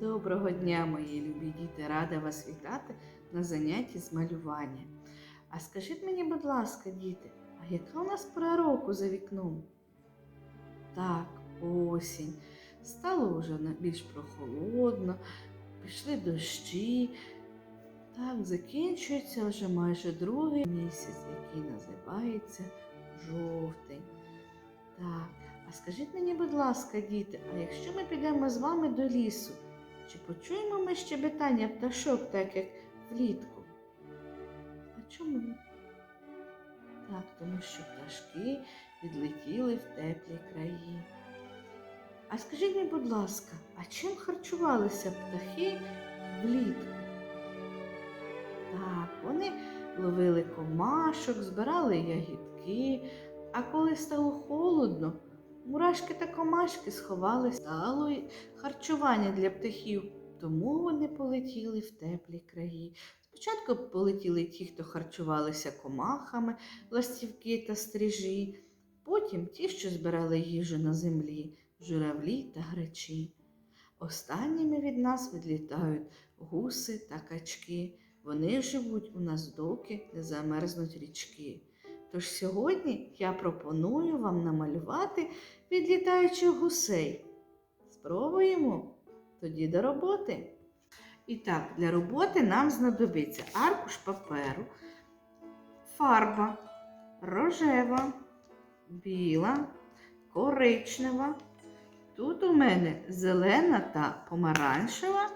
Доброго дня, мої любі діти! Рада вас вітати на занятті з малювання. А скажіть мені, будь ласка, діти, а яка у нас пора року за вікном? Так, осінь. Стало вже більш прохолодно, пішли дощі. Так, закінчується вже майже другий місяць, який називається жовтень. Так, а скажіть мені, будь ласка, діти, а якщо ми підемо з вами до лісу, чи почуємо ми щебетання пташок, так як влітку? А чому? Так, тому що пташки відлетіли в теплі краї. А скажіть мені, будь ласка, а чим харчувалися птахи влітку? Так, вони ловили комашок, збирали ягідки, а коли стало холодно, мурашки та комашки сховали стало харчування для птахів, тому вони полетіли в теплі краї. Спочатку полетіли ті, хто харчувалися комахами, ластівки та стрижі, потім ті, що збирали їжу на землі, журавлі та грачі. Останніми від нас відлітають гуси та качки. Вони живуть у нас доки не замерзнуть річки. Тож сьогодні я пропоную вам намалювати відлітаючих гусей. Спробуємо тоді до роботи. І так, для роботи нам знадобиться аркуш паперу, фарба рожева, біла, коричнева. Тут у мене зелена та помаранчева,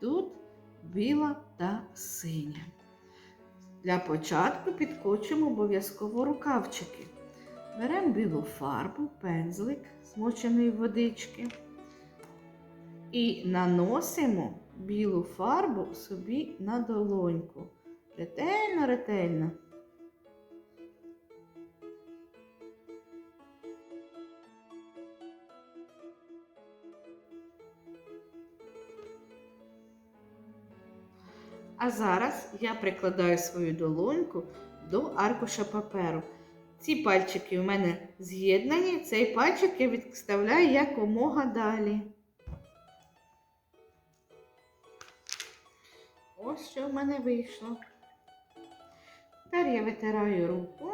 тут біла та синя. Для початку підкочимо обов'язково рукавчики. Беремо білу фарбу, пензлик, змочений в водички. І наносимо білу фарбу собі на долоньку. Ретельно, ретельно. А зараз я прикладаю свою долоньку до аркуша паперу. Ці пальчики у мене з'єднані, цей пальчик я відставляю якомога далі. Ось що в мене вийшло. Тепер я витираю руку.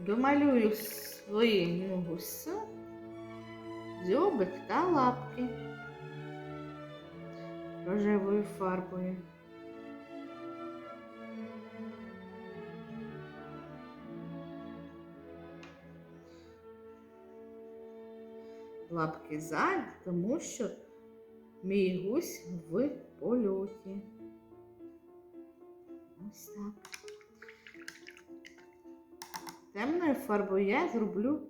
Домалюю своїм гусю дзьобик та лапки рожевою фарбою. Лапки ззаді, тому що мій гусь в польоті. Ось так. Темною фарбою я зроблю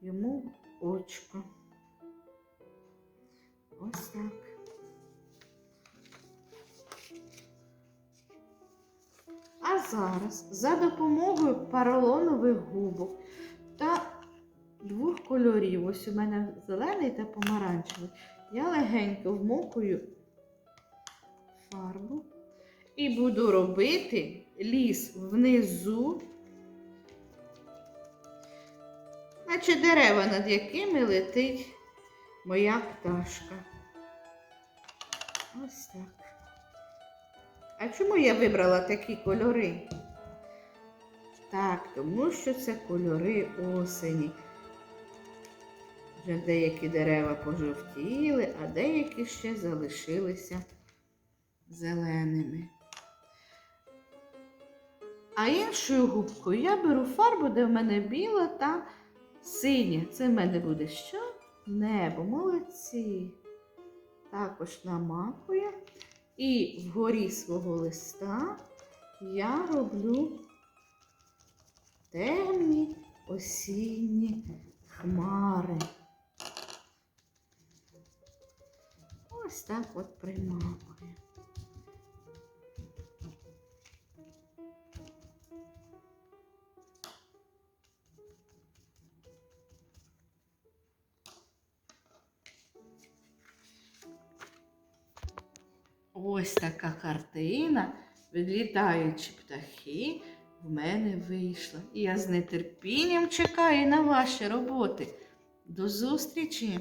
йому очко. Ось так. А зараз за допомогою поролонових губок та двох кольорів, ось у мене зелений та помаранчевий, я легенько вмокую фарбу і буду робити ліс внизу, наче дерева, над якими летить моя пташка. Ось так. А чому я вибрала такі кольори? Так, тому що це кольори осені. Вже деякі дерева пожовтіли, а деякі ще залишилися зеленими. А іншою губкою я беру фарбу, де в мене біла та синя. Це в мене буде що? Небо, молодці. Також намакую. І вгорі свого листа я роблю темні осінні хмари. Ось так от примакую. Ось така картина, відлітаючі птахи в мене вийшла, і я з нетерпінням чекаю на ваші роботи. До зустрічі!